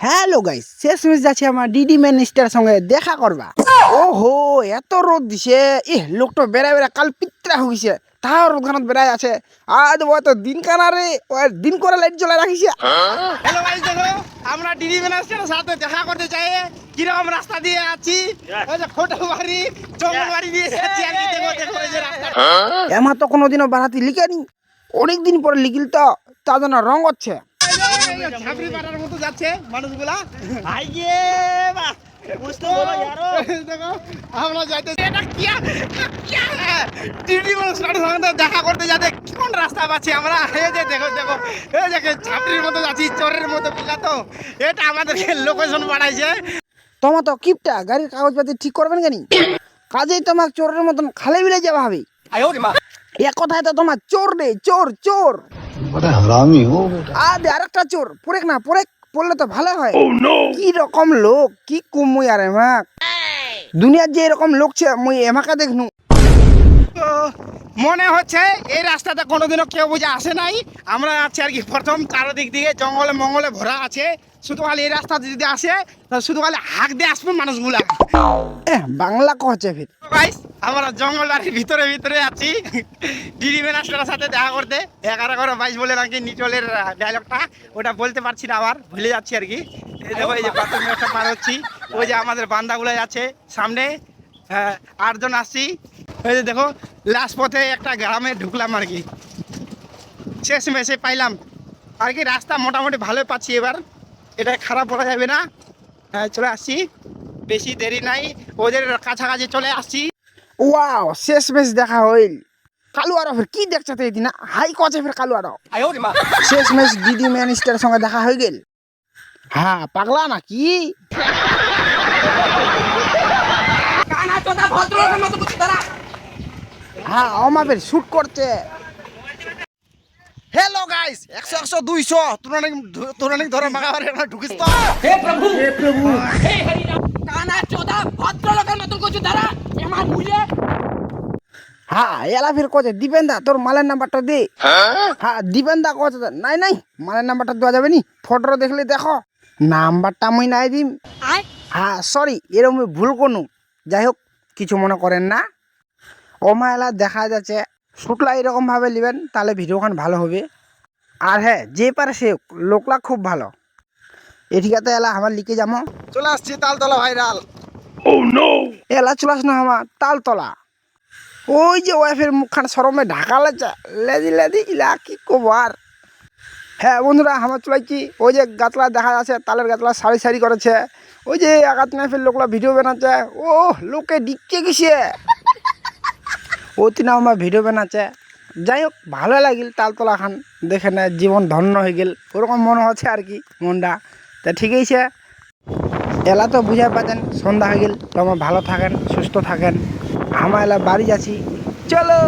Hello guys শেষ mesh যাচ্ছে আমার ডিডি মিনিস্টার সঙ্গে দেখা করবা ওহো এত রোদ দিছে। এ লোকটা বেড়া বেড়া কাল পিত্রা হইছে তাও রোদ খানত বেড়াই আছে। আজ ও তো দিন কানা রে ও দিন করে লাইট জ্বলা রাখিছে হ্যালো গাইস দেখো। আমরা ডিডি ম্যানেজারের সাথে দেখা করতে চাই কীরকম রাস্তা দিয়ে আছি ওই যে খোটা বাড়ি জঙ্গল বাড়ি দিয়ে। যাচ্ছি আর কি দেখো দেখো এই যে রাস্তা এমা তো কোনোদিনও বাড়াতে লিখেনি অনেক দিন পরে লিখিল তো। তার জন্য রং হচ্ছে ছাবড়ি পাড়ার মতো যাচ্ছে মানুষগুলা। আইয়ে বাহ বুঝতে বলো ইয়ারো। দেখো আমরা যাইতে এটা কি ডিডি ম্যানেজারের সঙ্গে দেখা করতে যাতে কোন রাস্তা পাচ্ছি আমরা? এই যে দেখো দেখো। এই যে ছাবড়ির মতো যাচ্ছি চোরের মতো বুঝলা তো এটা আমাদেরকে লোকেশন বাড়াইছে তোমার তো কিপটা গাড়ির কাগজপাতি ঠিক করবেন কেন? কাজেই তোমার চোরের মতন খালে বিলে যাওয়া হবে। রে এক কথায় তো তোমার চোর রে চোর চোর। Oh, মনে হচ্ছে এই রাস্তাতে কোনোদিনও কেউ বুঝে আসে নাই। আমরা আছি আর কি প্রথম চারদিক দিয়ে জঙ্গলে মঙ্গলে ভরা আছে। শুধু খালি এই রাস্তা যদি আসে শুধু খালি হাঁক দিয়ে আসবে মানুষগুলা। বাংলা কে ভিত আমরা জঙ্গল বাড়ির ভিতরে ভিতরে আছি। ডিডি ম্যানেজারের সাথে দেখা করতে। এগারো এগারো বাইশ বলে নাকি নিচলের ডায়লগটা ওটা বলতে পারছি না আবার ভুলে যাচ্ছি আর কি। দেখো এই যে বাথরুম একটা পার হচ্ছি। ওই যে আমাদের বান্দাগুলো আছে সামনে। হ্যাঁ, আটজন আসছি। ওই যে দেখো লাস্ট পথে একটা গ্রামে ঢুকলাম আর কি। শেষ মেসে পাইলাম। আর কি রাস্তা মোটামুটি ভালোই পাচ্ছি এবার। এটা খারাপ বলা যাবে না। হ্যাঁ চলে আসছি। বেশি দেরি নাই। ওদের কাছাকাছি চলে আসছি। ওয়াও শেষ বেশ দেখা হইল। কালু আরও ফির কি দেখছে তো এদিন হাই কছে ফির কালু আরও শেষ মেশ দিদি মিনিস্টারের সঙ্গে দেখা হয়ে গেল। হ্যাঁ পাগলা মতো বুঝি হ্যাঁ আমাদের শুট করছে। হ্যালো গাইস একশো একশো দুইশো। তোরা নাকি তোরা নাকি ধরে মাগাবার ঢুকিস তো? হে প্রভু হে প্রভু হে হরি কানা চোদা ভদ্রলোকের মতো কিছু দাঁড়া এমা বুঝে হ্যাঁ এলা ফির কোচে দীপেন্দা তোর মালের নাম্বারটা দে। হ্যাঁ? দীপেন্দা কোচে নাই নাই মালের নাম্বারটা দেওয়া যাবে নি ফটো দেখলে দেখো নাম্বারটা মুই নাই দিম। হ্যাঁ সরি এরকম ভুল কোনো। যাই হোক কিছু মনে করেন না। ও মায়েলা দেখা যাচ্ছে শুটলা এরকম ভাবে নেবেন তাহলে ভিডিওখান ভালো হবে। আর হ্যাঁ যে পারে সে লোকলা খুব ভালো। এঠিকাতে এলা আমার লিখে যাব চলে আসছি তালতলা ভাইরাল। এলা চলাস না আমার তালতলা। ওই যে ওয়াইফের মুখখান সরমে ঢাকা লেচা লেদি লেদি, ইলা কি কবার? হ্যাঁ বন্ধুরা আমার চলাইছি ওই যে গাতলা দেখা যাচ্ছে, তালের গাতলা সারি সারি করেছে। ওই যে আঘাত নাইফের লোকলা ভিডিও বানাচ্ছে। ও লোকে ডিককে গেছে। ও তিনা আমার ভিডিও বানাচ্ছে। যাই হোক, ভালো লাগিল তালতলা খান। দেখে না, জীবন ধন্য হয়ে গেল। ওরকম মনে হচ্ছে আর কি মনটা। তা ঠিক আছে। এলা তো বুঝাই পাচ্ছেন, সন্ধ্যা হয়ে গেল। তো আমার ভালো থাকেন, সুস্থ থাকেন। আমার বাড়ি যাচ্ছি। চলো।